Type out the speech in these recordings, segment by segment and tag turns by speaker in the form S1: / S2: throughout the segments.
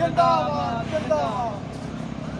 S1: ਜਿੰਦਾਬਾਦ ਜਿੰਦਾਬਾਦ।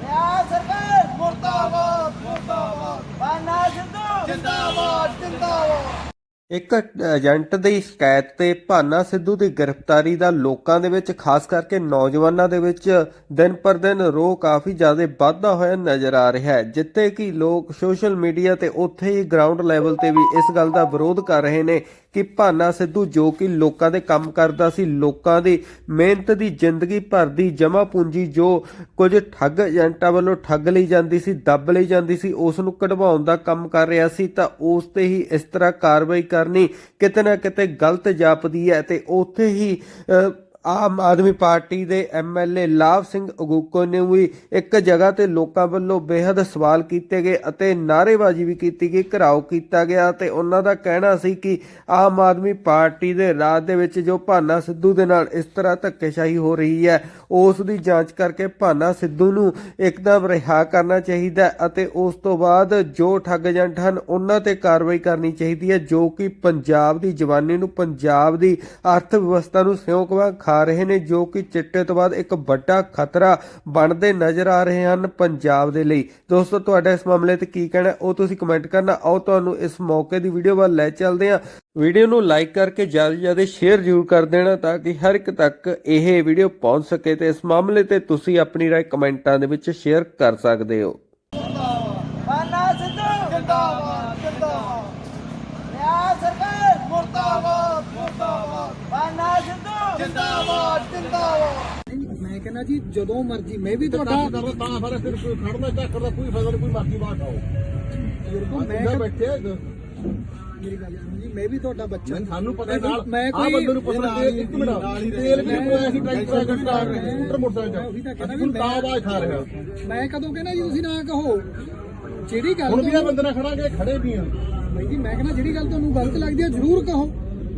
S1: ਨਿਆ ਸਰਕਾਰ, ਮੁਰਦਾਬਾਦ ਮੁਰਦਾਬਾਦ। ਬਾਨਾ ਸਿੱਧੂ, ਜਿੰਦਾਬਾਦ ਜਿੰਦਾਬਾਦ।
S2: ਇੱਕ ਏਜੰਟ ਦੀ ਸ਼ਿਕਾਇਤ ਤੇ ਭਾਨਾ ਸਿੱਧੂ ਦੀ ਗ੍ਰਿਫਤਾਰੀ ਦਾ ਲੋਕਾਂ ਦੇ ਵਿੱਚ, ਖਾਸ ਕਰਕੇ ਨੌਜਵਾਨਾਂ ਦੇ ਵਿੱਚ, ਦਿਨ ਪਰ ਦਿਨ ਰੋਹ ਕਾਫੀ ਜ਼ਿਆਦਾ ਵਾਧਾ ਹੋਇਆ ਨਜ਼ਰ ਆ ਰਿਹਾ ਹੈ, ਜਿੱਥੇ ਕਿ ਲੋਕ ਸੋਸ਼ਲ ਮੀਡੀਆ ਤੇ ਉੱਥੇ ਹੀ ਗਰਾਊਂਡ ਲੈਵਲ ਤੇ ਵੀ ਇਸ ਗੱਲ ਦਾ ਵਿਰੋਧ ਕਰ ਰਹੇ ਨੇ ਕਿ ਭਾਨਾ ਸਿੱਧੂ ਜੋ ਕਿ ਲੋਕਾਂ ਦੇ ਕੰਮ ਕਰਦਾ ਸੀ ਲੋਕਾਂ ਦੀ ਮਿਹਨਤ ਦੀ ਜ਼ਿੰਦਗੀ ਭਰ ਦੀ ਜਮਾ ਪੂੰਜੀ ਜੋ ਕੁਝ ਠੱਗ ਏਜੰਟਾਂ ਵੱਲੋਂ ਠੱਗ ਲਈ ਜਾਂਦੀ ਸੀ ਦੱਬ ਲਈ ਜਾਂਦੀ ਸੀ ਉਸ ਨੂੰ ਕਢਵਾਉਣ ਦਾ ਕੰਮ ਕਰ ਰਿਹਾ ਸੀ ਤਾਂ ਉਸ ਤੇ ਹੀ ਇਸ ਤਰ੍ਹਾਂ ਕਾਰਵਾਈ ਕਰਨੀ ਕਿਤੇ ਨਾ ਕਿਤੇ ਗਲਤ ਜਾਪਦੀ ਹੈ ਤੇ ਉੱਥੇ ਹੀ ਅ, ਆਮ ਆਦਮੀ ਪਾਰਟੀ ਦੇ ਐਮਐਲਏ ਲਾਭ ਸਿੰਘ ਅਗੂਕੋ ਨੇ ਵੀ ਇੱਕ ਜਗ੍ਹਾ ਤੇ ਲੋਕਾਂ ਵੱਲੋਂ ਬੇਹੱਦ ਸਵਾਲ ਕੀਤੇ ਗਏ ਅਤੇ ਨਾਅਰੇਬਾਜ਼ੀ ਵੀ ਕੀਤੀ ਗਈ, ਘਰਾਓ ਕੀਤਾ ਗਿਆ ਤੇ ਉਹਨਾਂ ਦਾ ਕਹਿਣਾ ਸੀ ਕਿ ਆਮ ਆਦਮੀ ਪਾਰਟੀ ਦੇ ਰਾਜ ਦੇ ਵਿੱਚ ਜੋ ਭਾਨਾ ਸਿੱਧੂ ਦੇ ਨਾਲ ਇਸ ਤਰ੍ਹਾਂ ਧੱਕੇਸ਼ਾਹੀ ਹੋ ਰਹੀ ਹੈ, ਉਸ ਦੀ ਜਾਂਚ ਕਰਕੇ ਭਾਨਾ ਸਿੱਧੂ ਨੂੰ ਇੱਕਦਮ ਰਿਹਾ ਕਰਨਾ ਚਾਹੀਦਾ ਅਤੇ ਉਸ ਤੋਂ ਬਾਅਦ ਜੋ ਠੱਗ ਏਜੰਟ ਹਨ ਉਹਨਾਂ ਤੇ ਕਾਰਵਾਈ ਕਰਨੀ ਚਾਹੀਦੀ ਹੈ, ਜੋ ਕਿ ਪੰਜਾਬ ਦੀ ਜਵਾਨੀ ਨੂੰ, ਪੰਜਾਬ ਦੀ ਅਰਥ ਵਿਵਸਥਾ ਨੂੰ ਸਿਉਂਕ ਖਾ ਰਹੇ ਨੇ ਜੋ ਕਿ ਚਿੱਟੇ ਤੋਂ ਬਾਅਦ ਇੱਕ ਵੱਡਾ ਖਤਰਾ ਬਣਦੇ ਨਜ਼ਰ ਆ ਰਹੇ ਹਨ ਪੰਜਾਬ ਦੇ ਲਈ। ਦੋਸਤੋ, ਤੁਹਾਡਾ ਇਸ ਮਾਮਲੇ ਤੇ ਕੀ ਕਹਿਣਾ ਉਹ ਤੁਸੀਂ ਕਮੈਂਟ ਕਰਨਾ। ਆਓ, ਤੁਹਾਨੂੰ ਇਸ ਮੌਕੇ ਦੀ ਵੀਡੀਓ ਵੱਲ ਲੈ ਚੱਲਦੇ ਹਾਂ। ਵੀਡੀਓ ਨੂੰ ਲਾਈਕ ਕਰਕੇ ਜ਼ਿਆਦਾ ਜ਼ਿਆਦਾ ਸ਼ੇਅਰ ਜ਼ਰੂਰ ਕਰ ਦੇਣਾ ਤਾਂ ਕਿ ਹਰ ਇੱਕ ਤੱਕ ਇਹ ਵੀਡੀਓ ਪਹੁੰਚ ਸਕੇ ਤੇ ਇਸ ਮਾਮਲੇ ਤੇ ਤੁਸੀਂ ਆਪਣੀ ਰਾਏ ਕਮੈਂਟਾਂ ਦੇ ਵਿੱਚ ਸ਼ੇਅਰ ਕਰ ਸਕਦੇ ਹੋ
S1: ਬਾਨਾ ਸਿੱਧੂ ਜਿੰਦਾਬਾਦ ਜਿੰਦਾਬਾਦ ਨਿਆ ਸਰਕਾਰ ਮੁਰਦਾਬਾਦ ਮੁਰਦਾਬਾਦ ਬਾਨਾ ਸਿੱਧੂ ਜਿੰਦਾਬਾਦ ਜਿੰਦਾਬਾਦ
S3: ਮੈਂ ਕਹਿੰਦਾ ਜੀ ਜਦੋਂ ਮਰਜ਼ੀ ਮੈਂ ਵੀ ਤੁਹਾਡਾ
S4: ਤਾਂ ਫਿਰ ਫਿਰ ਕੋਈ ਖੜਨਾ ਚੱਕਰ ਦਾ ਕੋਈ ਫਾਇਦਾ ਨਹੀਂ ਕੋਈ ਮਰਜ਼ੀ ਬਾਤ ਆਓ
S3: ਮੈਂ
S4: ਮੈਂ ਬੈਠੇ
S3: ਮੇਰੀ ਗੱਲ ਸੁਣੋ ਜੀ ਮੈਂ ਵੀ ਤੁਹਾਡਾ ਬੱਚਾ।
S4: ਸਾਨੂੰ ਪਤਾ ਨਾਲ
S3: ਮੈਂ ਕੋਈ
S4: ਬੰਦੇ ਨੂੰ ਪੁੱਛਣਾ ਇੱਕ ਮਿੰਟ। ਤੇਲ ਵੀ ਕੋਈ ਅਸੀਂ ਟਰੈਕਟਰ ਗੱਡਾ ਸਕੂਟਰ ਮੋਟਰਸਾਈਕਲ
S3: ਉਹੀ ਤਾਂ ਕਹਿੰਦਾ
S4: ਅਸੀਂ
S3: ਵੀ
S4: ਹੁਣ ਤਾਂ ਆਵਾਜ਼ ਖਾ ਰਿਹਾ।
S3: ਮੈਂ ਕਦੋਂ ਕਹਿੰਦਾ ਜੀ ਤੁਸੀਂ ਨਾ ਕਹੋ। ਜਿਹੜੀ ਗੱਲ
S4: ਹੁਣ ਵੀ
S3: ਤੁਹਾਨੂੰ
S4: ਬੰਦੇ ਨਾਲ ਖੜਾਂਗੇ ਖੜੇ ਵੀ ਆ।
S3: ਬਾਈ ਜੀ ਮੈਂ ਕਹਿੰਦਾ ਜਿਹੜੀ ਗੱਲ ਤੁਹਾਨੂੰ ਗਲਤ ਲੱਗਦੀ ਹੈ ਜ਼ਰੂਰ ਕਹੋ।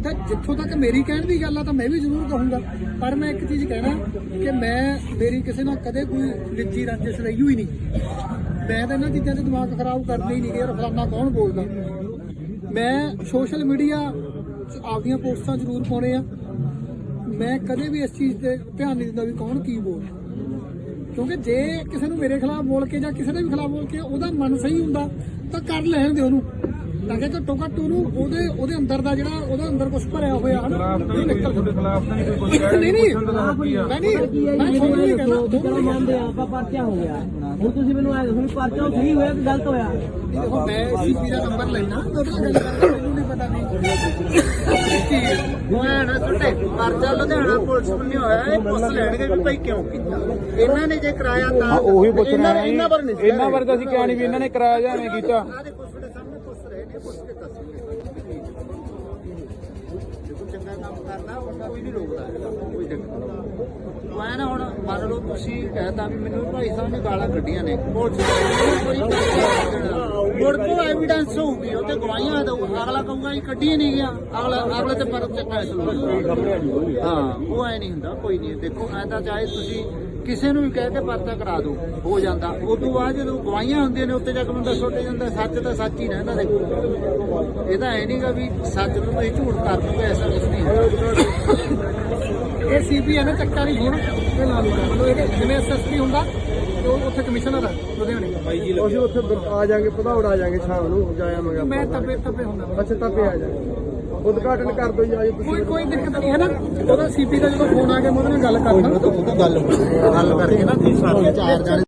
S3: ਤਾਂ ਜਿੱਥੋਂ ਤੱਕ ਮੇਰੀ ਕਹਿਣ ਦੀ ਗੱਲ ਆ, ਤਾਂ ਮੈਂ ਵੀ ਜ਼ਰੂਰ ਕਹੂੰਗਾ। ਪਰ ਮੈਂ ਇੱਕ ਚੀਜ਼ ਕਹਿਣਾ ਕਿ ਮੈਂ, ਮੇਰੀ ਕਿਸੇ ਨਾਲ ਕਦੇ ਕੋਈ ਨਿੱਜੀ ਰੰਜਿਸ਼ ਰਹੀ ਹੋਈ ਨਹੀਂ। ਮੈਂ ਤਾਂ ਇਹਨਾਂ ਚੀਜ਼ਾਂ ਤੇ ਦਿਮਾਗ ਖਰਾਬ ਕਰਦੇ ਹੀ ਨਹੀਂ ਕਿ ਯਾਰ ਫਲਾਨਾ ਕੌਣ ਬੋਲਦਾ? ਮੈਂ ਸੋਸ਼ਲ ਮੀਡੀਆ ਆਪਦੀਆਂ ਪੋਸਟਾਂ ਜ਼ਰੂਰ ਪਾਉਣੇ ਆ। ਮੈਂ ਕਦੇ ਵੀ ਇਸ ਚੀਜ਼ ਤੇ ਧਿਆਨ ਨਹੀਂ ਦਿੰਦਾ ਵੀ ਕੌਣ ਕੀ ਬੋਲਦਾ। ਕਿਉਂਕਿ ਜੇ ਕਿਸੇ ਨੂੰ ਮੇਰੇ ਖਿਲਾਫ ਬੋਲ ਕੇ ਜਾਂ ਕਿਸੇ ਦੇ ਵੀ ਖਿਲਾਫ ਬੋਲ ਕੇ ਉਹਦਾ ਮਨ ਸਹੀ ਹੁੰਦਾ, ਤਾਂ ਕਰ ਲੈਣ ਦੇ ਉਹਨੂੰ। ਤਾਂ ਕਿ ਘੱਟੋ ਘੱਟ ਉਹਨੂੰ ਉਹਦੇ ਉਹਦੇ ਅੰਦਰ ਦਾ ਜਿਹੜਾ ਉਹਦੇ ਅੰਦਰ ਕੁਝ ਭਰਿਆ ਹੋਇਆ ਹਨ ਉਹ ਨਿਕਲ ਤੁਹਾਡੇ ਖਿਲਾਫ ਤਾਂ ਨਹੀਂ ਕੋਈ ਨਹੀਂ ਨਹੀਂ। ਮੈਂ ਨਹੀਂ ਮੈਂ ਤੁਹਾਨੂੰ ਨਹੀਂ ਕਹਿੰਦਾ
S5: ਚਲੋ ਮੰਨਦੇ ਆ? ਆਪਾਂ ਪਰਚਾ ਹੋ ਗਿਆ। ਹੁਣ ਤੁਸੀਂ ਮੈਨੂੰ ਐ ਦੱਸੋ ਵੀ ਪਰਚਾ ਸਹੀ ਹੋਇਆ ਕਿ ਗਲਤ ਹੋਇਆ?
S3: ਦੇਖੋ ਮੈਂ ਸੀਪੀ ਦਾ ਨੰਬਰ ਲੈਣਾ ਉਹਦੇ ਨਾਲ ਗੱਲ ਕਰਦਾ ਮੈਨੂੰ ਨਹੀਂ ਪਤਾ ਨਹੀਂ।
S1: ਲੁਧਿਆਣਾ ਸੁੱਟੇ ਪਰਚਾ ਲੁਧਿਆਣਾ ਪੁਲਿਸ ਬੰਨੇ ਹੋਇਆ ਇਹ ਪੁੱਛ ਲੈਣਗੇ ਵੀ ਭਾਈ ਕਿਉਂ ਕੀਤਾ? ਇਹਨਾਂ ਨੇ ਜੇ ਕਰਾਇਆ ਤਾਂ ਉਹੀ ਪੁੱਛਣਾ ਇਹਨਾਂ ਪਰ ਨਹੀਂ ਇਹਨਾਂ ਪਰ ਤਾਂ ਅਸੀਂ ਕਿਹਾ ਨਹੀਂ ਵੀ ਇਹਨਾਂ ਨੇ ਕਰਾਇਆ ਜਾਂ ਐਵੇਂ ਕੀਤਾ। ਚੰਗਾ ਕੰਮ ਕਰਦਾ ਉਹਨਾਂ ਕੋਈ ਨਹੀਂ ਰੋਕਦਾ ਹੈਗਾ, ਕੋਈ ਦਿੱਕਤ ਨਹੀਂ ਮੈਂ ਨਾ ਹੁਣ ਮੰਨ ਲਓ ਤੁਸੀਂ ਕਹਿਤਾ ਵੀ ਮੈਨੂੰ ਭਾਈ ਸਾਹਿਬ ਨੇ ਗਾਲਾਂ ਕੱਢੀਆਂ ਨੇ। ਪੁਲਿਸ ਕੋਈ ਮੁੜ ਤੋਂ ਐਵੀਡੈਂਸ ਹੋਊਗੀ ਉਹ ਤੇ ਗਵਾਹੀਆਂ ਦਊ ਅਗਲਾ ਕਹੂਗਾ ਇਹ ਕੱਢੀ ਨਹੀਂ ਗਿਆ ਅਗਲਾ ਅਗਲੇ ਤੇ ਪਰ ਚੱਕਾ ਹਾਂ ਉਹ ਐ ਨਹੀਂ ਹੁੰਦਾ ਕੋਈ ਨਹੀਂ। ਦੇਖੋ ਐ ਤਾਂ ਚਾਹੇ ਤੁਸੀਂ ਕਿਸੇ ਨੂੰ ਵੀ ਕਹਿ ਕੇ ਪਰਚਾ ਕਰਾ ਦੋ ਹੋ ਜਾਂਦਾ। ਉਸ ਤੋਂ ਬਾਅਦ ਜਦੋਂ ਗਵਾਹੀਆਂ ਹੁੰਦੀਆਂ ਨੇ ਉੱਤੇ ਜਾ ਕੇ ਬੰਦਾ ਸੁੱਟ ਜਾਂਦਾ। ਸੱਚ ਤਾਂ ਸੱਚ ਹੀ ਰਹਿੰਦਾ ਦੇਖੋ ਇਹ ਤਾਂ ਐ ਨਹੀਂਗਾ ਵੀ ਸੱਚ ਨੂੰ ਤੁਸੀਂ ਝੂਠ ਕਰ ਦੋਗੇ ਐਸਾ ਕੁਝ ਨਹੀਂ ਹੁੰਦਾ।
S3: ਇਹ ਸੀਪੀ ਹੈ ਨਾ ਚੱਕਾ ਨਹੀਂ ਹੁਣ ਇਹ ਲਾ ਲਓ ਮਤਲਬ ਜਿਵੇਂ ਐਸਐਸਪੀ ਹੁੰਦਾ ਤੇ ਉਹ ਉੱਥੇ ਕਮਿਸ਼ਨਰ ਹੈ ਲੁਧਿਆਣੇ
S4: ਅਸੀਂ ਉੱਥੇ ਆ ਜਾਾਂਗੇ ਪਧਾਉੜ ਆ ਜਾਾਂਗੇ ਸ਼ਾਮ ਨੂੰ ਜਾਇਆ ਮੰਗਾ
S3: ਮੈਂ ਤੱਪੇ ਤੱਪੇ ਹੁੰਦਾ।
S4: ਅੱਛਾ ਤਾਂ ਪਿਆ ਜਾਾਂਗੇ ਉਦਘਾਟਨ ਕਰ ਦੋ ਜੀ ਆਜੋ
S3: ਕੋਈ ਕੋਈ ਦਿੱਕਤ ਨਹੀਂ ਹੈ ਨਾ? ਉਹਦਾ ਸੀਪੀ ਦਾ ਜਦੋਂ ਫੋਨ ਆ ਗਿਆ ਮੈਂ ਉਹਦੇ ਨਾਲ ਗੱਲ ਕਰਦਾ
S1: ਗੱਲ ਗੱਲ ਕਰਕੇ ਨਾ ਚਾਰ ਜਣੇ।